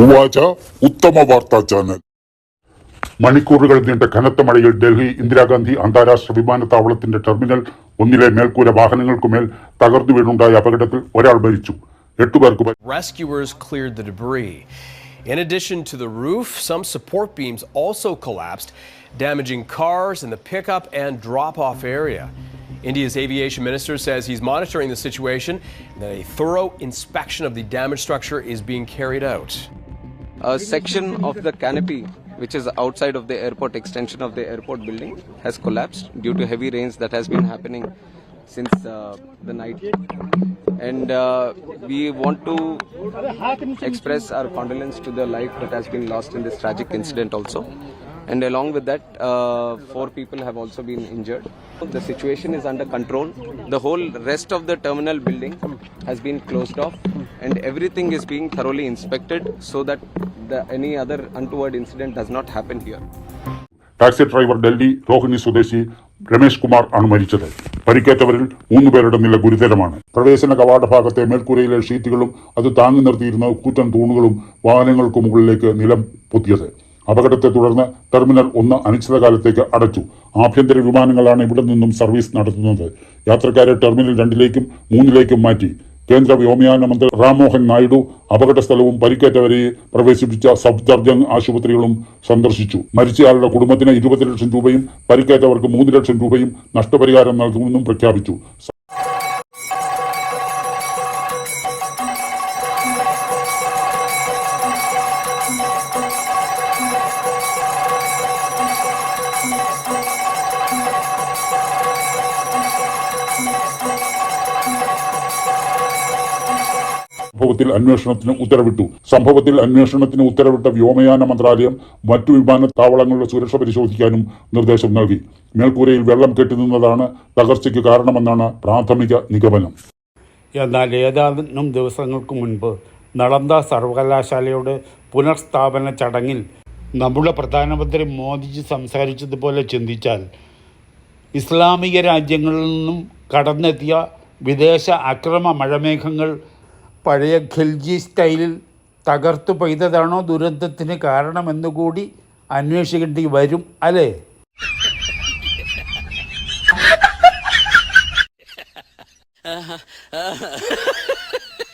ഉവാച ഉത്തമ വാർത്താ ചാനൽ മണിക്കൂറുകൾ നീണ്ട കനത്ത മഴയിൽ ഡൽഹി ഇന്ദിരാഗാന്ധി അന്താരാഷ്ട്ര വിമാനത്താവളത്തിന്റെ ടെർമിനൽ ഒന്നിലെ മേൽക്കൂര വാഹനങ്ങൾക്കുമേൽ തകർന്നു വീണുണ്ടായ അപകടത്തിൽ ഒരാൾ മരിച്ചു എട്ടുപേർക്ക് പരി- Rescuers cleared the debris. In addition to the roof, some support beams also collapsed, damaging cars in the pickup and drop off area. India's aviation minister says he's monitoring the situation and that a thorough inspection of the damaged structure is being carried out. a section of the canopy which is outside of the airport extension of the airport building has collapsed due to heavy rains that has been happening since uh, the night. And uh, we want to express our condolence to the life that has been lost in this tragic incident also. And along with that uh, four people have also been injured. The situation is under control. The whole rest of the terminal building has been closed off and everything is being thoroughly inspected so that the, any other untoward incident does not happen here. Taxi driver Delhi Rohini സ്വദേശി രമേശ് കുമാർ ആണ് മരിച്ചത് പരിക്കേറ്റവരിൽ മൂന്ന് പേരുടെ നില ഗുരുതരമാണ്. പ്രവേശന കവാട ഭാഗത്തെ മേൽക്കൂരയിലെ ഷീറ്റുകളും അത് താങ്ങി നിർത്തിയിരുന്ന കൂറ്റൻ തൂണുകളും വാഹനങ്ങൾക്ക് മുകളിലേക്ക് നിലം പൊത്തിയത്. അപകടത്തെ തുടർന്ന് ടെർമിനൽ ഒന്ന് അനിശ്ചിതകാലത്തേക്ക് അടച്ചു. ആഭ്യന്തര വിമാനങ്ങളാണ് ഇവിടെ നിന്നും സർവീസ് നടത്തുന്നത്. യാത്രക്കാരെ ടെർമിനൽ രണ്ടിലേക്കും മൂന്നിലേക്കും മാറ്റി. കേന്ദ്ര വ്യോമയാന മന്ത്രി റാംമോഹൻ നായിഡു അപകട സ്ഥലവും പരിക്കേറ്റവരെ പ്രവേശിപ്പിച്ച സഫ്ദർജംഗ് ആശുപത്രികളും സന്ദർശിച്ചു. മരിച്ചയാളുടെ കുടുംബത്തിന് ഇരുപത് ലക്ഷം രൂപയും പരിക്കേറ്റവർക്ക് മൂന്ന് ലക്ഷം രൂപയും നഷ്ടപരിഹാരം നൽകുമെന്നും പ്രഖ്യാപിച്ചു. സംഭവത്തിൽ അന്വേഷണത്തിന് ഉത്തരവിട്ടു. സംഭവത്തിൽ അന്വേഷണത്തിന് ഉത്തരവിട്ട വ്യോമയാന മന്ത്രാലയം മറ്റു വിമാനത്താവളങ്ങളുടെ സുരക്ഷ പരിശോധിക്കാനും നിർദ്ദേശം നൽകി. മേൽക്കൂരയിൽ വെള്ളം കെട്ടിനിന്നതാണ് തകർച്ചയ്ക്ക് കാരണമെന്നാണ് പ്രാഥമിക നിഗമനം. എന്നാൽ ഏതാനും ദിവസങ്ങൾക്ക് മുൻപ് നളന്ദ സർവകലാശാലയുടെ പുനഃസ്ഥാപന ചടങ്ങിൽ നമ്മുടെ പ്രധാനമന്ത്രി മോദിജി സംസാരിച്ചതുപോലെ ചിന്തിച്ചാൽ ഇസ്ലാമിക രാജ്യങ്ങളിൽ നിന്നും കടന്നെത്തിയ വിദേശ അക്രമ മഴമേഘങ്ങൾ പഴയ ഖിൽജി സ്റ്റൈലിൽ തകർത്തു പെയ്തതാണോ ദുരന്തത്തിന് കാരണമെന്നുകൂടി അന്വേഷിക്കേണ്ടി വരും അല്ലേ?